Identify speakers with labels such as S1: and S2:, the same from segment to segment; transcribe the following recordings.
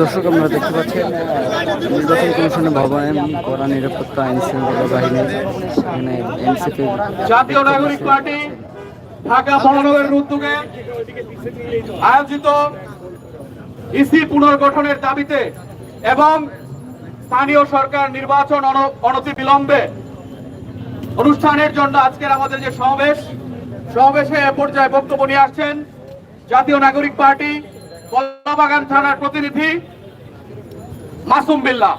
S1: দর্শক, আপনারা দেখতে পাচ্ছেন, নির্বাচন কমিশনের ভবনে কড়া নিরাপত্তা আইন শৃঙ্খলা বাহিনী, এখানে এনসিপি
S2: জাতীয় নাগরিক পার্টি ঢাকা মহানগরের উদ্যোগে আয়োজিত ইসি পুনর্গঠনের দাবিতে এবং স্থানীয় সরকার নির্বাচন অনতি বিলম্বে অনুষ্ঠানের জন্য আজকের আমাদের যে সমাবেশ, সমাবেশে পর্যায়ে বক্তব্য নিয়ে আসছেন জাতীয় নাগরিক পার্টি কলাবাগান থানার প্রতিনিধি মাসুম বিল্লাহ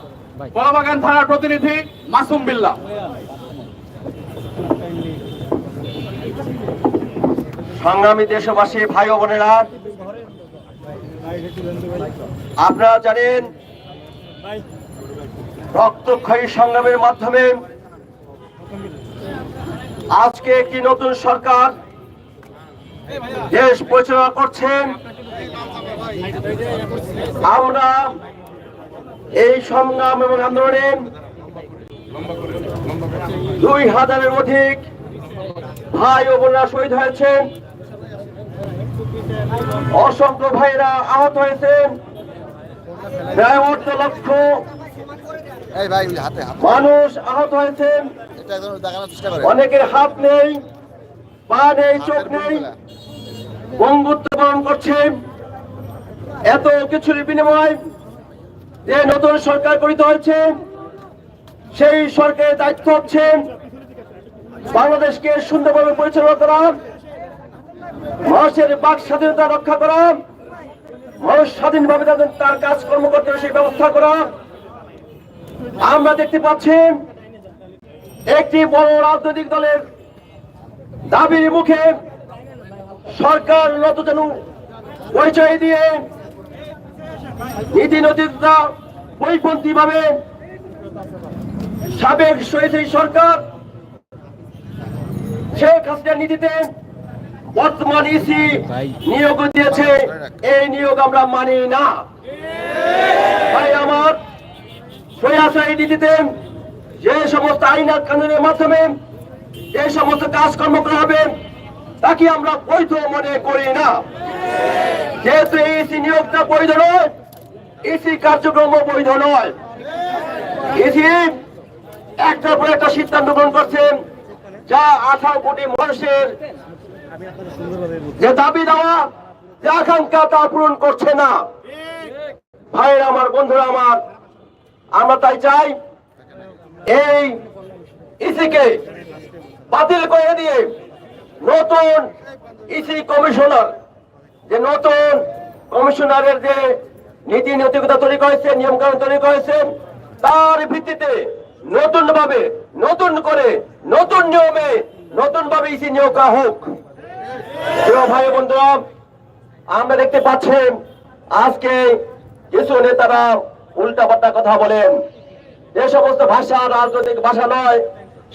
S2: কলাবাগান থানার প্রতিনিধি মাসুম বিল্লা।
S3: সংগ্রামী দেশবাসী, ভাই বোনেরা, আপনারা জানেন, রক্তক্ষয়ী সংগ্রামের মাধ্যমে আজকে একটি নতুন সরকার দেশ পরিচালনা করছেন? আমরা এই সংগ্রাম এবং আন্দোলনে দুই হাজারের অধিক ভাই ও বোনরা শহীদ হয়েছেন। অসংখ্য ভাইরা আহত হয়েছেন। প্রায় অর্ধ লক্ষ মানুষ আহত হয়েছেন। অনেকের হাত নেই পা নেই চোখ নেই। বঙ্গুত্ব বরণ করছে। এত কিছুর বিনিময় যে নতুন সরকার গঠিত হয়েছে সেই সরকারের দায়িত্ব হচ্ছে বাংলাদেশকে সুন্দরভাবে পরিচালনা করা মানুষের বাক স্বাধীনতা রক্ষা করা মানুষ স্বাধীনভাবে তাদের তার কাজকর্ম করতে সেই ব্যবস্থা করা। আমরা দেখতে পাচ্ছি একটি বড় রাজনৈতিক দলের দাবির মুখে সরকার নতজন পরিচয় দিয়ে নীতি নৈতিকতা পরিপন্থী ভাবে সাবেক শহীদ সরকার শেখ হাসিনার নীতিতে বর্তমান ইসি নিয়োগ দিয়েছে। এই নিয়োগ আমরা মানি না। ভাই, আমার সয়াশাহী নীতিতে যে সমস্ত আইন কানুনের মাধ্যমে যে সমস্ত কাজকর্ম করা হবে, তাকে আমরা বৈধ মনে করি না। যেহেতু ইসি নিয়োগটা বৈধ নয় ইসি কার্যক্রম বৈধ নয়। ইসি একটার পর একটা সিদ্ধান্ত গ্রহণ করছেন, যা আঠারো কোটি মানুষের যে দাবি দেওয়া, যে আকাঙ্ক্ষা তা পূরণ করছে না। ভাইয়ের, আমার বন্ধুরা, আমার আমরা তাই চাই এই ইসিকে বাতিল করে দিয়ে নতুন ইসি কমিশনার, যে নতুন কমিশনারের যে নীতি নৈতিকতা তৈরি করেছে নিয়ম কানুন তৈরি করেছে, তার ভিত্তিতে নতুন ভাবে নতুন করে, নতুন নিয়মে নতুন ভাবে ইসি নিয়োগ করা হোক। ভাই বন্ধুরা, আমরা দেখতে পাচ্ছেন, আজকে কিছু নেতারা উল্টাপাল্টা কথা বলেন। যে সমস্ত ভাষা রাজনৈতিক ভাষা নয়,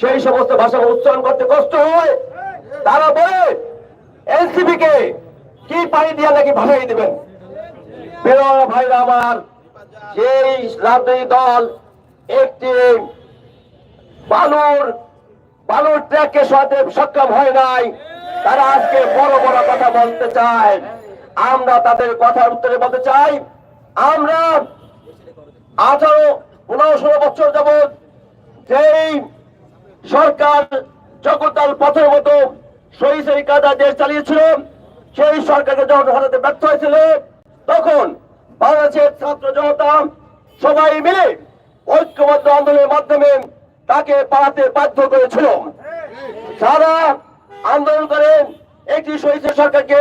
S3: সেই সমস্ত ভাষা উচ্চারণ করতে কষ্ট হয়। তারা বলে এনসিপি কে কি পানি দিয়া নাকি ভাষাই দিবেন? প্রিয় ভাইরা আমার সেই রাজনৈতিক দল একটি বালুর বালুর ট্র্যাককে সহাতে সক্ষম হয় নাই, তারা আজকে বড় বড় কথা বলতে চায়। আমরা তাদের কথার উত্তরে বলতে চাই, আমরা আঠারো পনেরো ষোলো বছর যাবৎ যেই সরকার জগদ্দাল পথের মতো সহি সহি কাজা দেশ চালিয়েছিল, সেই সরকারকে যখন হঠাতে ব্যর্থ হয়েছিল। তখন বাংলাদেশের ছাত্র জনতা সবাই মিলে ঐক্যবদ্ধ আন্দোলনের মাধ্যমে তাকে পালাতে বাধ্য করেছিল। সারা আন্দোলন করে একটি শহীদ সরকারকে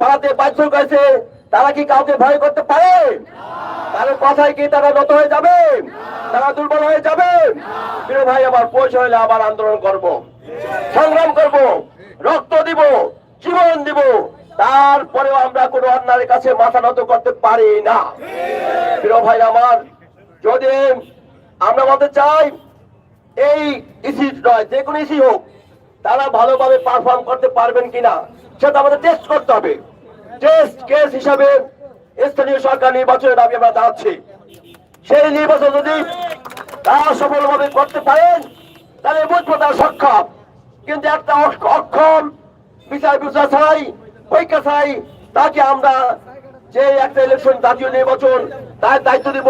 S3: পালাতে বাধ্য করেছে তারা কি কাউকে ভয় করতে পারে? তাদের কথায় কি তারা নত হয়ে যাবে? তারা দুর্বল হয়ে যাবে? প্রিয় ভাই আবার পয়সা হলে আবার আন্দোলন করব। সংগ্রাম করব। রক্ত দিব। জীবন দিব। তারপরেও আমরা কোনো অন্যায়ের কাছে মাথা নত করতে পারি না। প্রিয় ভাই, আমার যদি আমরা বলতে চাই, এই ইসি নয়, যে কোনো ইসি হোক, তারা ভালোভাবে পারফর্ম করতে পারবেন কিনা, সেটা আমাদের টেস্ট করতে হবে। টেস্ট কেস হিসাবে স্থানীয় সরকার নির্বাচনের দাবি আমরা জানাচ্ছি। সেই নির্বাচন যদি তারা সফলভাবে করতে পারেন, তাহলে বুঝব তার সক্ষম। কিন্তু একটা অক্ষম বিচার বিচার ছাড়াই, পরীক্ষা ছাড়াই তাকে আমরা যে একটা ইলেকশন জাতীয় নির্বাচন তার দায়িত্ব দিব,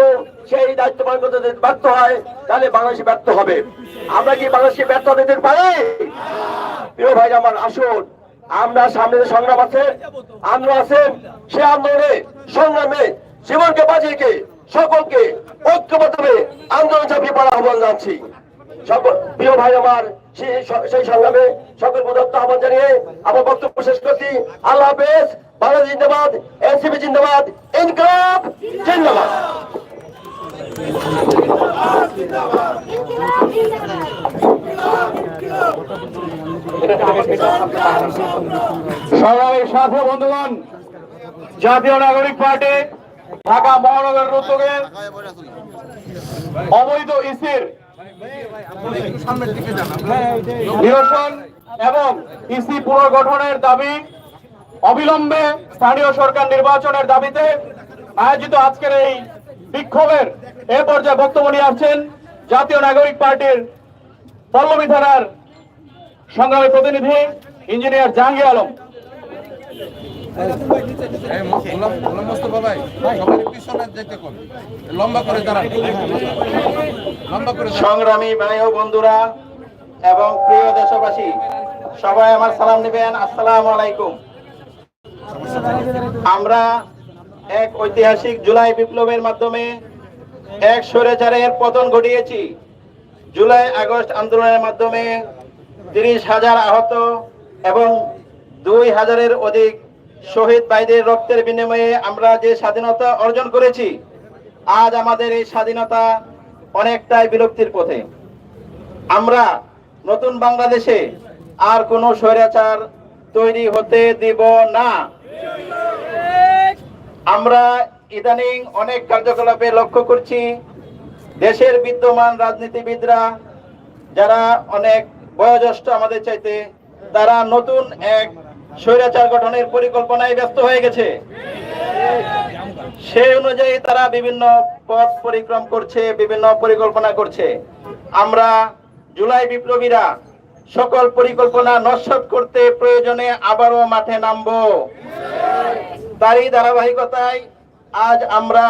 S3: সেই দায়িত্ব পালন করতে যদি ব্যর্থ হয়, তাহলে বাংলাদেশে ব্যর্থ হবে। আমরা কি বাংলাদেশকে ব্যর্থ দিতে পারি? প্রিয় ভাই আমার আসুন। আমরা সামনে সংগ্রাম আছে আন্দোলন আছে সে আন্দোলনে, সংগ্রামে জীবনকে বাঁচিয়ে সকলকে ঐক্যবদ্ধভাবে আন্দোলন চাপিয়ে পড়া আহ্বান জানছি সকল প্রিয় ভাই আমার সেই সেই সংগ্রামে সকল প্রদত্ত আহ্বান জানিয়ে আমার বক্তব্য শেষ করছি। আল্লাহ বাংলাদেশ জিন্দাবাদ, এনসিপি জিন্দাবাদ, ইনকলাব জিন্দাবাদ।
S2: সংগ্রামের সাথে, বন্ধুগণ, জাতীয় নাগরিক পার্টি, ঢাকা মহানগরের উদ্যোগে। অবৈধ ইসির নিরসন এবং ইসি পুনর্গঠনের দাবি অবিলম্বে স্থানীয় সরকার নির্বাচনের দাবিতে আয়োজিত আজকের এই বিক্ষোভের এ পর্যায়ে বক্তব্য নিয়ে আসছেন জাতীয় নাগরিক পার্টির পল্লবী থানার সংগ্রামী প্রতিনিধি ইঞ্জিনিয়ার জাহাঙ্গীর আলম।
S4: সংগ্রামী ভাই ও বন্ধুরা এবং প্রিয় দেশবাসী সবাই আমার সালাম নেবেন। আসসালাম আলাইকুম। আমরা এক ঐতিহাসিক জুলাই বিপ্লবের মাধ্যমে এক স্বৈরাচারের পতন ঘটিয়েছি। জুলাই আগস্ট আন্দোলনের মাধ্যমে তিরিশ হাজার আহত এবং দুই হাজারের অধিক শহীদ ভাইদের রক্তের বিনিময়ে আমরা যে স্বাধীনতা অর্জন করেছি, আজ আমাদের এই স্বাধীনতা অনেকটাই বিলুপ্তির পথে। আমরা নতুন বাংলাদেশে আর কোনো স্বৈরাচার তৈরি হতে দিব না। আমরা ইদানিং অনেক কার্যকলাপে লক্ষ্য করছি দেশের বিদ্যমান রাজনীতিবিদরা যারা অনেক বয়োজ্যেষ্ঠ আমাদের চাইতে, তারা নতুন এক স্বৈরাচার গঠনের পরিকল্পনায় ব্যস্ত হয়ে গেছে। সেই অনুযায়ী তারা বিভিন্ন পথ পরিক্রম করছে, বিভিন্ন পরিকল্পনা করছে। আমরা জুলাই বিপ্লবীরা সকল পরিকল্পনা নস্বাত করতে প্রয়োজনে আবারও মাঠে নামবো। তারই ধারাবাহিকতায় আজ আমরা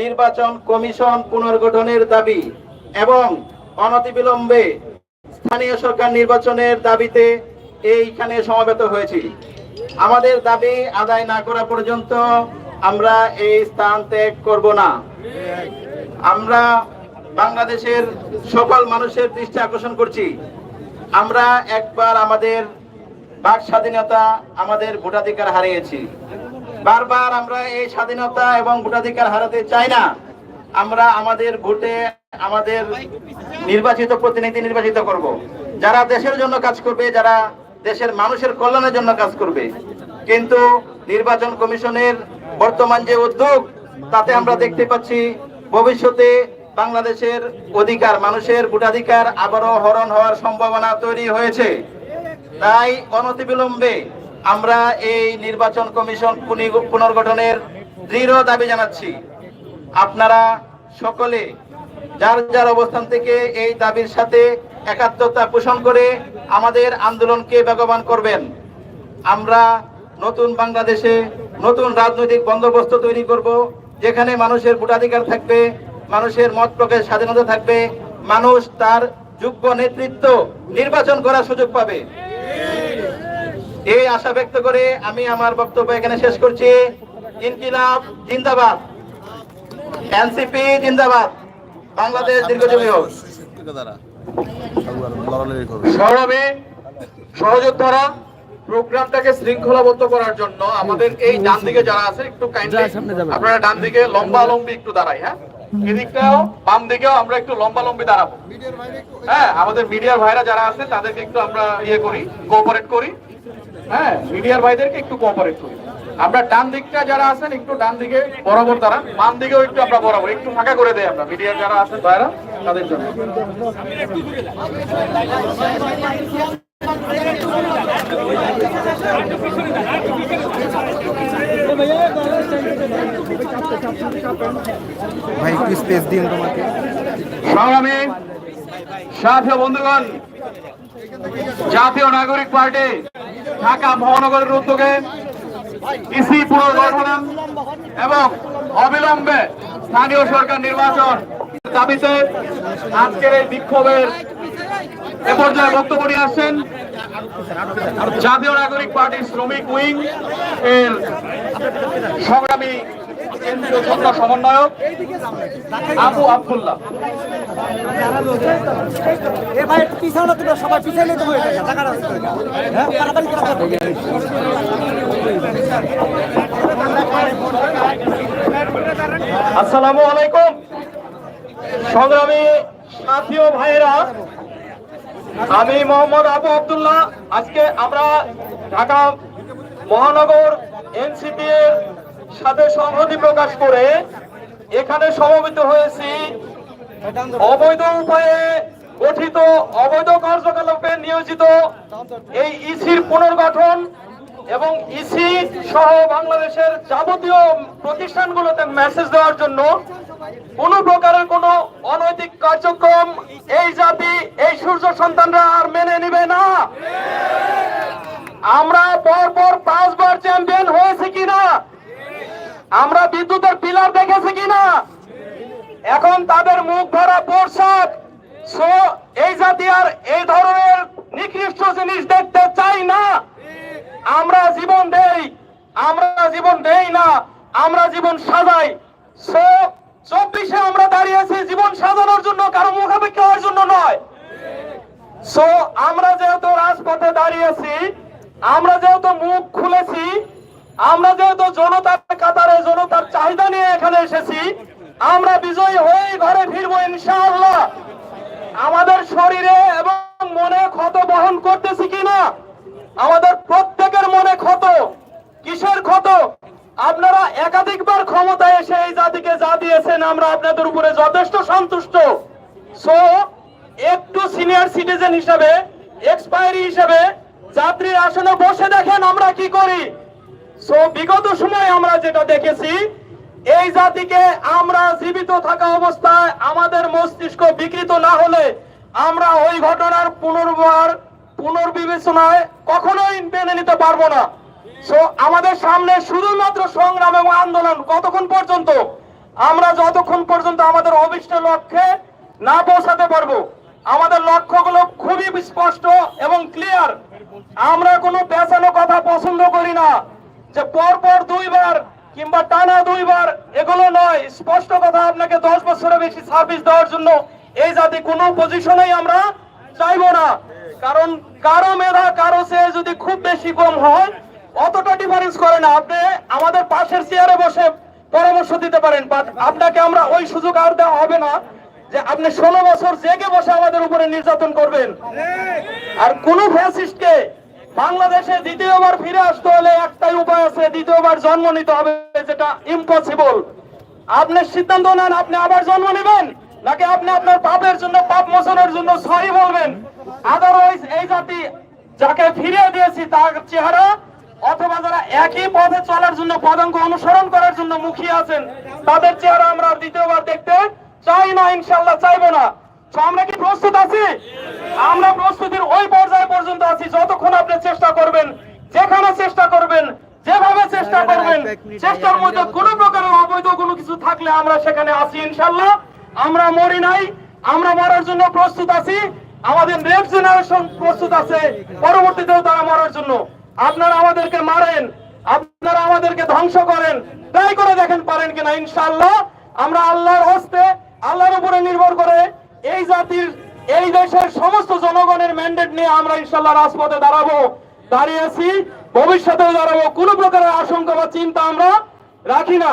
S4: নির্বাচন কমিশন পুনর্গঠনের দাবি এবং অনতিবিলম্বে স্থানীয় সরকার নির্বাচনের দাবিতে এইখানে সমবেত হয়েছি। আমাদের দাবি আদায় না করা পর্যন্ত আমরা এই স্থান ত্যাগ করব না। আমরা বাংলাদেশের সকল মানুষের দৃষ্টি আকর্ষণ করছি। আমরা একবার আমাদের বাক স্বাধীনতা আমাদের ভোটাধিকার হারিয়েছি। বারবার আমরা এই স্বাধীনতা এবং ভোটাধিকার হারাতে চাই না। আমরা আমাদের ভোটে আমাদের নির্বাচিত প্রতিনিধি নির্বাচিত করব। যারা দেশের জন্য কাজ করবে, যারা দেশের মানুষের কল্যাণের জন্য কাজ করবে। কিন্তু নির্বাচন কমিশনের বর্তমান যে উদ্যোগ, তাতে আমরা দেখতে পাচ্ছি ভবিষ্যতে বাংলাদেশের অধিকার, মানুষের ভোটাধিকার আবারও হরণ হওয়ার সম্ভাবনা তৈরি হয়েছে। তাই অনতিবিলম্বে আমরা এই নির্বাচন কমিশন পুনর্গঠনের দৃঢ় দাবি জানাচ্ছি। আপনারা সকলে যার যার অবস্থান থেকে এই দাবির সাথে একাত্মতা পোষণ করে আমাদের আন্দোলনকে বেগবান করবেন। আমরা নতুন বাংলাদেশে নতুন রাজনৈতিক বন্দোবস্ত তৈরি করব, যেখানে মানুষের ভোটাধিকার থাকবে, মানুষের মত প্রকাশ স্বাধীনতা থাকবে, মানুষ তার যোগ্য নেতৃত্ব নির্বাচন করার সুযোগ পাবে। এই আশা ব্যক্ত করে আমি আমার বক্তব্য এখানে শেষ করছি। ইনকিলাব জিন্দাবাদ। এনসিপি জিন্দাবাদ। বাংলাদেশ দীর্ঘজীবী হোক।
S2: সহযোদ্ধারা প্রোগ্রামটাকে শৃঙ্খলাবদ্ধ করার জন্য আমাদের এই ডান দিকে যারা আছে একটু কাইন্ডলি আপনারা ডান দিকে লম্বা লম্বি একটু দাঁড়াই হ্যাঁ? এদিকটাও বাম দিকেও আমরা একটু লম্বা লম্বি দাঁড়াবো। হ্যাঁ আমাদের মিডিয়ার ভাইরা যারা আছে তাদেরকে একটু আমরা ইয়ে করি কোঅপারেট করি। হ্যাঁ মিডিয়ার ভাইদেরকে একটু কোঅপারেট করি। আমরা ডান দিকটা যারা আছেন একটু ডান দিকে বরাবর তারা বাম দিকেও একটু আমরা বরাবর একটু ফাঁকা করে দেয় আমরা। মিডিয়ার যারা আছেন ভাইরা তাদের জন্য।
S5: ভাই একটু স্পেস দিন তোমাকে?
S2: সংগ্রামী সাথী বন্ধুগণ জাতীয় নাগরিক পার্টি ঢাকা মহানগরের উদ্যোগে ইসি পুনর্গঠন এবং অবিলম্বে স্থানীয় সরকার নির্বাচন দাবিতে আজকের এই বিক্ষোভের এ পর্যায়ে বক্তব্য নিয়ে আসছেন জাতীয় নাগরিক পার্টির শ্রমিক উইং এর সংগ্রামী কেন্দ্রীয় সমন্বয়ক আবু আবদুল্লাহ।
S6: হয়ে।
S7: আসসালামু আলাইকুম। সংগ্রামী সাথী ও ভাইয়েরা আমি মোহাম্মদ আবু আবদুল্লাহ। আজকে আমরা ঢাকা মহানগর এনসিপি এর সাথে সংহতি প্রকাশ করে এখানে সমবেত হয়েছি। অবৈধ উপায়ে গঠিত, অবৈধ কার্যকলাপে নিয়োজিত এই ইসির পুনর্গঠন এবং ইসি সহ বাংলাদেশের যাবতীয় প্রতিষ্ঠানগুলোতে মেসেজ দেওয়ার জন্য কোন প্রকারের কোন অনৈতিক কার্যক্রম এই জাতি, এই সূর্য সন্তানরা আর মেনে নিবে না। আমরা পর পর পাঁচবার চ্যাম্পিয়ন হয়েছে কিনা? আমরা বিদ্যুতের পিলার দেখেছি কিনা? এখন তাদের মুখ ভরা পোশাক। সো এই জাতি আর এই ধরনের নিকৃষ্ট জিনিস দেখতে চাই না। আমরা জীবন দেই, আমরা জীবন দেই না, আমরা জীবন সাজাই। সো চব্বিশে আমরা দাঁড়িয়েছি জীবন সাজানোর জন্য, কারও মুখাপেক্ষি হওয়ার জন্য নয়। সো আমরা যেহেতু রাজপথে দাঁড়িয়েছি, আমরা যেহেতু মুখ খুলেছি আমরা যেহেতু জনতার কাতারে, জনতার চাহিদা নিয়ে এখানে এসেছি, আমরা বিজয়ী হয়েই ঘরে ফিরবো ইনশাআল্লাহ। আমাদের শরীরে এবং মনে ক্ষত বহন করতেছি কিনা আমাদের প্রত্যেকের মনে ক্ষত। কিসের ক্ষত? আপনারা একাধিকবার ক্ষমতায় এসে এই জাতিকে যা দিয়েছেন, আমরা আপনাদের উপরে যথেষ্ট সন্তুষ্ট। সো একটু সিনিয়র সিটিজেন হিসাবে এক্সপায়ারি হিসাবে, যাত্রীর আসনে বসে দেখেন আমরা কি করি। সো বিগত সময়ে আমরা যেটা দেখেছি, এই জাতিকে আমরা জীবিত থাকা অবস্থায় আমাদের মস্তিষ্ক বিকৃত না হলে আমরা ওই ঘটনার পুনর্বার পুনর্বিবেচনায় কখনোই মেনে নিতে পারব না। সো আমাদের সামনে শুধুমাত্র সংগ্রাম এবং আন্দোলন কতক্ষণ পর্যন্ত? আমরা যতক্ষণ পর্যন্ত আমাদের অভিষ্ট লক্ষ্যে না পৌঁছাতে পারব, আমাদের লক্ষ্যগুলো খুবই স্পষ্ট এবং ক্লিয়ার আমরা কোনো পেছানো কথা পছন্দ করি না। যে পর পর দুইবার কিংবা টানা দুইবার এগুলো নয়। স্পষ্ট কথা আপনাকে দশ বছরের বেশি সার্ভিস দেওয়ার জন্য এই জাতি কোনো পজিশনেই আমরা চাইব না। কারণ কারও মেধা, কারও সে যদি খুব বেশি কম হয়, অতটা ডিফারেন্স করে না। আপনি আমাদের পাশের চেয়ারে বসে পরামর্শ দিতে পারেন। আপনাকে আমরা ওই সুযোগ আর দেওয়া হবে না যে আপনি ষোলো বছর জেগে বসে আমাদের উপরে নির্যাতন করবেন। আর কোন ফ্যাসিস্টকে বাংলাদেশে দ্বিতীয়বার ফিরে আসতে হলে একটাই উপায় আছে, দ্বিতীয়বার জন্ম নিতে হবে, যেটা ইম্পসিবল আপনি সিদ্ধান্ত নেন, আপনি আবার জন্ম নেবেন, নাকি আপনি আপনার পাপের জন্য, পাপ মোচনের জন্য সরি বলবেন? আদারওয়াইজ এই জাতি যাকে ফিরিয়ে দিয়েছি, তার চেহারা, অথবা যারা একই পথে চলার জন্য, পদাঙ্ক অনুসরণ করার জন্য মুখিয়ে আছেন, তাদের চেহারা আমরা দ্বিতীয়বার দেখতে চাই না ইনশাল্লাহ চাইব না। তো আমরা কি প্রস্তুত আছি? আমরা প্রস্তুতির ওই পর্যায়ে পর্যন্ত আছি যতক্ষণ আপনি চেষ্টা করবেন যেখানে চেষ্টা করবেন যেভাবে চেষ্টা করবেন চেষ্টার মধ্যে কোনো প্রকারের অবৈধ কোনো কিছু থাকলে আমরা সেখানে আছি ইনশাল্লাহ আমরা মরি নাই আমরা মরার জন্য প্রস্তুত আছি। আমাদের নেক্সট জেনারেশন প্রস্তুত আছে পরবর্তীতেও তারা মরার জন্য। আপনারা আমাদেরকে মারেন আপনারা আমাদেরকে ধ্বংস করেন তাই করে দেখেন পারেন কিনা ইনশাল্লাহ আমরা আল্লাহর হস্তে আল্লাহর উপরে নির্ভর করে এই জাতির, এই দেশের সমস্ত জনগণের ম্যান্ডেট নিয়ে আমরা ইনশাল্লাহ রাজপথে দাঁড়াবো দাঁড়িয়েছি ভবিষ্যতেও দাঁড়াবো। কোনো প্রকারের আশঙ্কা বা চিন্তা আমরা রাখি না।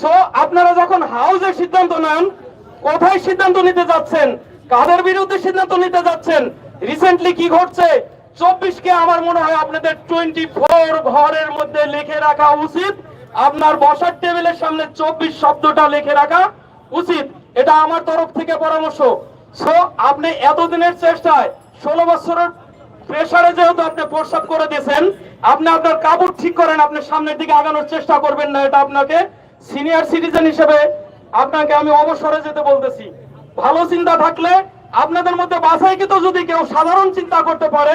S7: সো আপনারা যখন হাউসের সিদ্ধান্ত নেন, কোথায় সিদ্ধান্ত নিতে যাচ্ছেন, কাদের বিরুদ্ধে সিদ্ধান্ত নিতে যাচ্ছেন রিসেন্টলি কি ঘটছে চব্বিশ কে আমার মনে হয় আপনাদের টোয়েন্টি ফোর ঘরের মধ্যে লিখে রাখা উচিত। আপনার বসার টেবিলের সামনে চব্বিশ শব্দটা লিখে রাখা উচিত। এটা আমার তরফ থেকে পরামর্শ। সো আপনি এতদিনের চেষ্টায় ষোলো বছরের প্রেসারে যেহেতু আপনি প্রস্তাব করে দিয়েছেন, আপনি আপনার কাপড় ঠিক করেন, আপনি সামনের দিকে আগানোর চেষ্টা করবেন না, এটা আপনাকে সিনিয়র সিটিজেন হিসেবে আপনাকে আমি অবসরে যেতে বলতেছি। ভালো চিন্তা থাকলে
S2: আপনাদের মধ্যে বাছাইকৃত যদি কেউ সাধারণ চিন্তা করতে পারে,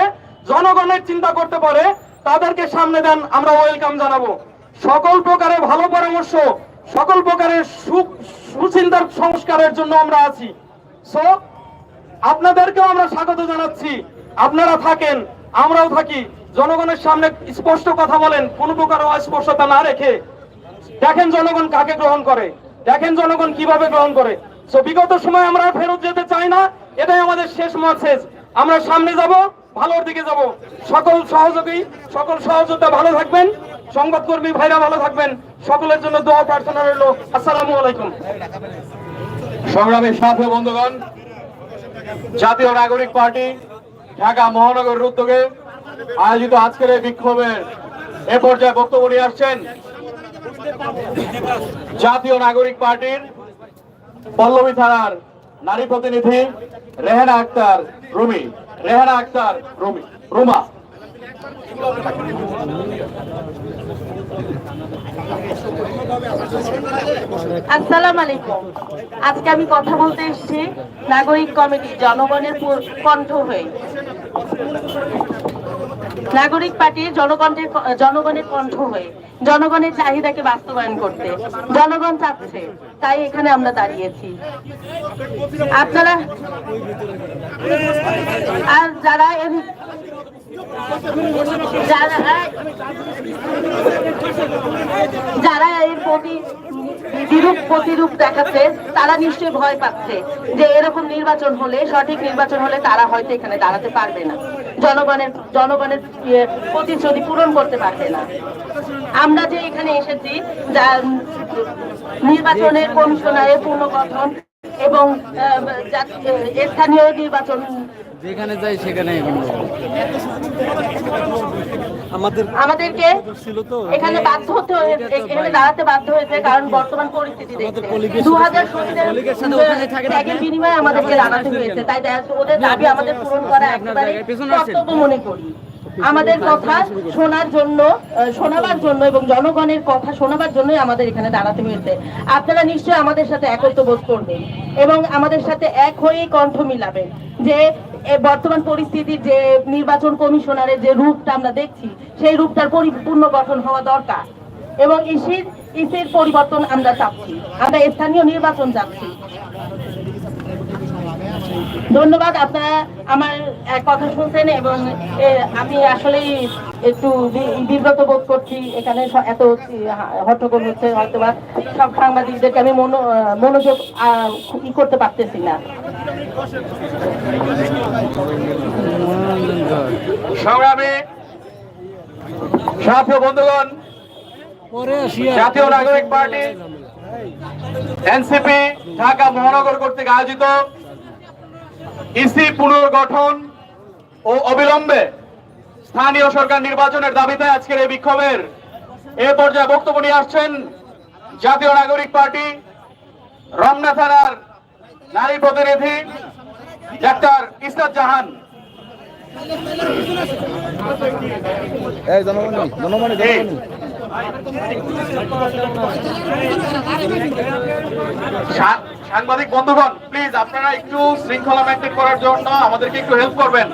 S2: জনগণের চিন্তা করতে পারে, তাদেরকে সামনে দেন, আমরা ওয়েলকাম জানাব। সকল প্রকারের ভালো পরামর্শ সকল প্রকারের সুচিন্তার সংস্কারের জন্য আমরা আছি। সো আপনাদেরকেও আমরা স্বাগত জানাচ্ছি। আপনারা থাকেন, আমরাও থাকি। জনগণের সামনে স্পষ্ট কথা বলেন, কোনো প্রকার অস্পষ্টতা না রেখে। দেখেন জনগণ কাকে গ্রহণ করে। দেখেন জনগণ কীভাবে গ্রহণ করে। সো বিগত সময় আমরা ফেরত যেতে চাই না, এটাই আমাদের শেষ মেসেজ আমরা সামনে যাব, ভালোর দিকে যাব। সকল সহযোগী, সকল সহযোগিতা ভালো থাকবেন। সংবাদকর্মী ভাইরা ভালো থাকবেন। সকলের জন্য দোয়া প্রার্থনা রইল। আসসালামু আলাইকুম। সংগ্রামের সাথে বন্ধুগণ, জাতীয় নাগরিক পার্টি ঢাকা মহানগর উদ্যোগে আয়োজিত আজকের এই বিক্ষোভের এ পর্যায়ে বক্তব্য নিয়ে আসছেন জাতীয় নাগরিক পার্টির পল্লবী থানার নারী প্রতিনিধি রেহানা আক্তার রুমি। রেহানা আক্তার রুমি, রুমা।
S8: আসসালামু আলাইকুম আজকে আমি কথা বলতে এসেছি নাগরিক কমিটি, জনগণের কণ্ঠ হয়ে। নাগরিক পার্টির জনগণের জনগণের কণ্ঠ হয়ে, জনগণের চাহিদাকে বাস্তবায়ন করতে। জনগণ চাচ্ছে, তাই এখানে আমরা দাঁড়িয়েছি। আপনারা আর যারা যারা এর প্রতি বিরূপ প্রতিরূপ দেখাচ্ছে তারা নিশ্চয়ই ভয় পাচ্ছে যে এরকম নির্বাচন হলে সঠিক নির্বাচন হলে তারা হয়তো এখানে দাঁড়াতে পারবে না। জনগণের জনগণের ইয়ে, প্রতিশ্রুতি পূরণ করতে পারবে না। আমরা যে এখানে এসেছি নির্বাচনের কমিশনারের পুনর্গঠন এবং স্থানীয় নির্বাচন
S1: যেখানে যাই সেখানে
S8: আমাদেরকে এখানে বাধ্য হতে হয়েছে এখানে দাঁড়াতে বাধ্য হয়েছে কারণ বর্তমান পরিস্থিতি দেখতে। বিনিময়ে আমাদেরকে দাঁড়াতে হয়েছে। তাই ওদের দাবি আমাদের পূরণ করা একেবারে কর্তব্য মনে করি। আমাদের কথা শোনার জন্য শোনাবার জন্য এবং জনগণের কথা শোনাবার জন্যই আমাদের এখানে দাঁড়াতে হয়েছে। আপনারা নিশ্চয়ই আমাদের সাথে একত্র বোধ করবেন এবং আমাদের সাথে এক হয়েই কণ্ঠ মিলাবেন যে বর্তমান পরিস্থিতির যে নির্বাচন কমিশনারের যে রূপটা আমরা দেখছি, সেই রূপটার পরিপূর্ণ গঠন হওয়া দরকার। এবং ইসির ইসির পরিবর্তন আমরা চাচ্ছি। আমরা স্থানীয় নির্বাচন চাচ্ছি। ধন্যবাদ, আপনারা আমার কথা শুনছেন এবং আমি আসলে একটু বিব্রত বোধ করছি। এখানে এত হট্টগোল হচ্ছে হয়তো বা সব সাংবাদিকদেরকে আমি মনো- মনোযোগ ই করতে পারতেছি না।
S2: সংগ্রামী সাথী বন্ধুগণ, জাতীয় নাগরিক পার্টি, এনসিপি, ঢাকা মহানগর কর্তৃক আয়োজিত ইসি পুনর্গঠন ও অবিলম্বে স্থানীয় সরকার নির্বাচনের দাবিতে আজকের এই বিক্ষোভের এ পর্যায়ে বক্তব্য নিয়ে আসছেন জাতীয় নাগরিক পার্টি, রমনা থানার নারী প্রতিনিধি ডাক্তার ইসরাত জাহান। সাংবাদিক বন্ধুগণ প্লিজ আপনারা একটু শৃঙ্খলা মেনটেন করার জন্য আমাদেরকে একটু হেল্প করবেন।